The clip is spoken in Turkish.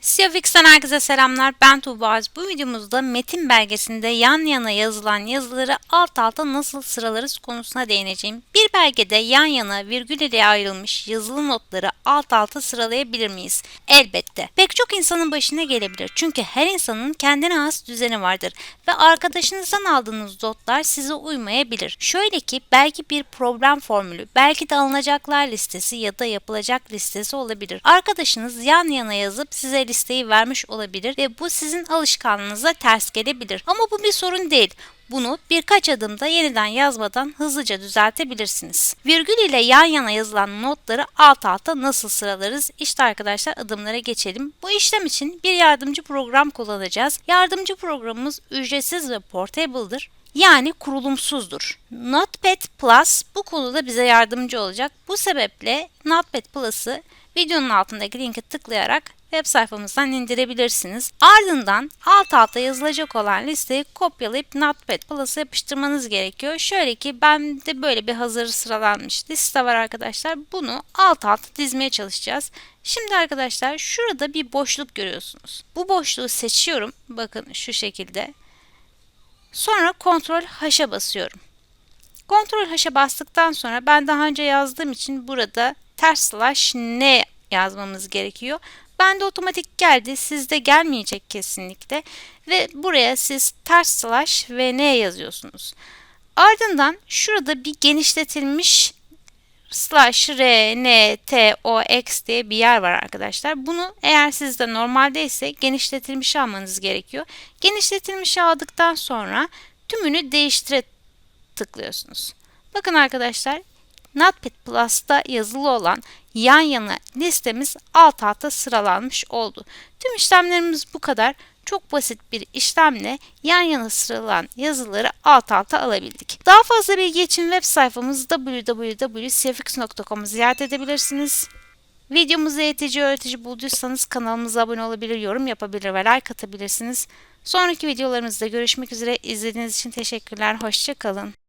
Siyofix'ten herkese selamlar. Ben Tuğba. Bu videomuzda metin belgesinde yan yana yazılan yazıları alt alta nasıl sıralarız konusuna değineceğim. Bir belgede yan yana virgül ile ayrılmış yazılı notları alt alta sıralayabilir miyiz? Elbette. Pek çok insanın başına gelebilir. Çünkü her insanın kendine has düzeni vardır ve arkadaşınızdan aldığınız notlar size uymayabilir. Şöyle ki belki bir problem formülü, belki de alınacaklar listesi ya da yapılacak listesi olabilir. Arkadaşınız yan yana yazıp size listeyi vermiş olabilir ve bu sizin alışkanlığınıza ters gelebilir. Ama bu bir sorun değil. Bunu birkaç adımda yeniden yazmadan hızlıca düzeltebilirsiniz. Virgül ile yan yana yazılan notları alt alta nasıl sıralarız? İşte arkadaşlar adımlara geçelim. Bu işlem için bir yardımcı program kullanacağız. Yardımcı programımız ücretsiz ve portable'dır. Yani kurulumsuzdur. Notepad Plus bu konuda bize yardımcı olacak. Bu sebeple Notepad Plus'ı videonun altındaki linke tıklayarak web sayfamızdan indirebilirsiniz. Ardından alt alta yazılacak olan listeyi kopyalayıp Notepad Plus'a yapıştırmanız gerekiyor. Şöyle ki bende böyle bir hazır sıralanmış liste var arkadaşlar. Bunu alt alta dizmeye çalışacağız. Şimdi arkadaşlar şurada bir boşluk görüyorsunuz. Bu boşluğu seçiyorum. Bakın şu şekilde. Sonra Ctrl H'a basıyorum. Ctrl H'a bastıktan sonra ben daha önce yazdığım için burada ters slash n yazmamız gerekiyor. Bende otomatik geldi. Sizde gelmeyecek kesinlikle. Ve buraya siz ters slash ve n yazıyorsunuz. Ardından şurada bir genişletilmiş slash r, n, t, o, x diye bir yer var arkadaşlar. Bunu eğer sizde normaldeyse genişletilmiş almanız gerekiyor. Genişletilmiş aldıktan sonra tümünü değiştire tıklıyorsunuz. Bakın arkadaşlar Notepad Plus'ta yazılı olan yan yana listemiz alt alta sıralanmış oldu. Tüm işlemlerimiz bu kadar. Çok basit bir işlemle yan yana sıralanan yazıları alt alta alabildik. Daha fazla bilgi için web sayfamız www.cfx.com'u ziyaret edebilirsiniz. Videomuzu eğitici öğretici bulduysanız kanalımıza abone olabilir, yorum yapabilir ve like atabilirsiniz. Sonraki videolarımızda görüşmek üzere. İzlediğiniz için teşekkürler. Hoşçakalın.